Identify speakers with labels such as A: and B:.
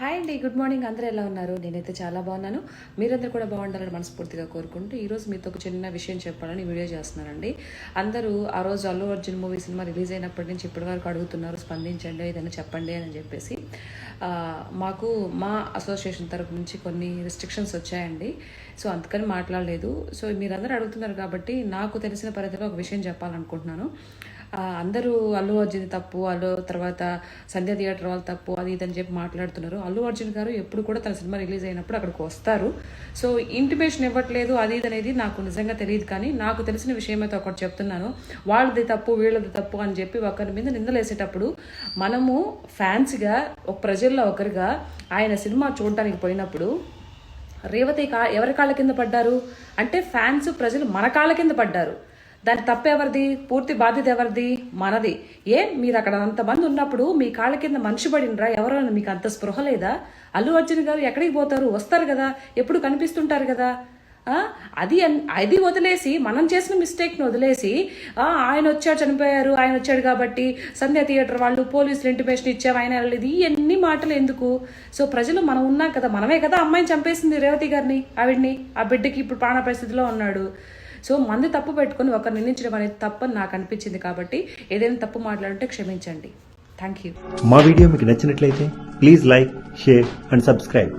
A: Hi అండి good morning. అందరూ ఎలా ఉన్నారు? నేనైతే చాలా బాగున్నాను. మీరందరూ కూడా బాగుండాలని మనస్ఫూర్తిగా కోరుకుంటూ ఈరోజు మీతో ఒక చిన్న విషయం చెప్పాలని వీడియో చేస్తున్నానండి. అందరూ ఆ రోజు అల్లు అర్జున్ మూవీ సినిమా రిలీజ్ అయినప్పటి నుంచి ఇప్పటి వరకు అడుగుతున్నారు స్పందించండి ఏదైనా చెప్పండి అని చెప్పేసి. మాకు మా అసోసియేషన్ తరపు నుంచి కొన్ని రిస్ట్రిక్షన్స్ వచ్చాయండి. సో అందుకని మాట్లాడలేదు. సో మీరందరూ అడుగుతున్నారు కాబట్టి నాకు తెలిసిన పరిధిలో ఒక విషయం చెప్పాలనుకుంటున్నాను. అందరూ అల్లు అర్జున్ తప్పు అల్లు తర్వాత సంధ్య థియేటర్ వాళ్ళు తప్పు అది ఇది అని చెప్పి మాట్లాడుతున్నారు. అల్లు అర్జున్ గారు ఎప్పుడు కూడా తన సినిమా రిలీజ్ అయినప్పుడు అక్కడికి వస్తారు. సో ఇంటిమేషన్ ఇవ్వట్లేదు అది ఇది అనేది నాకు నిజంగా తెలియదు కానీ నాకు తెలిసిన విషయం అయితే ఒకటి చెప్తున్నాను. వాళ్ళది తప్పు వీళ్ళది తప్పు అని చెప్పి ఒకరి మీద నిందలేసేటప్పుడు మనము ఫ్యాన్స్గా ఒక ప్రజల్లో ఒకరిగా ఆయన సినిమా చూడటానికి పోయినప్పుడు రేవతి కా ఎవరి కాళ్ళ కింద పడ్డారు? అంటే ఫ్యాన్స్ ప్రజలు మన కాళ్ళ కింద పడ్డారు. దాని తప్పెవరిది పూర్తి బాధ్యత ఎవరిది? మనది. ఏం? మీరు అక్కడ అంతమంది ఉన్నప్పుడు మీ కాళ్ళ కింద మనిషి పడినరా ఎవరైనా మీకు అంత స్పృహ లేదా? అల్లు అర్జున్ గారు ఎక్కడికి పోతారు? వస్తారు కదా. ఎప్పుడు కనిపిస్తుంటారు కదా? అది అది వదిలేసి మనం చేసిన మిస్టేక్ని వదిలేసి ఆయన వచ్చాడు చనిపోయారు ఆయన వచ్చాడు కాబట్టి సంధ్య థియేటర్ వాళ్ళు పోలీసులు ఇంటిమేషన్ ఇచ్చారు ఆయన వెళ్ళలేదు. ఇవన్నీ మాటలు ఎందుకు? సో ప్రజలు మనం ఉన్నాం కదా. మనమే కదా అమ్మాయిని చంపేసింది రేవతి గారిని ఆవిడ్ని. ఆ బిడ్డకి ఇప్పుడు ప్రాణ పరిస్థితిలో ఉన్నాడు. సో మంది తప్పు పెట్టుకొని ఒకరు నిందించడం అనేది తప్పని నాకు అనిపించింది కాబట్టి ఏదైనా తప్పు మాట్లాడుంటే క్షమించండి. థ్యాంక్ యూ
B: మా వీడియో మీకు నచ్చినట్లయితే please like share and subscribe.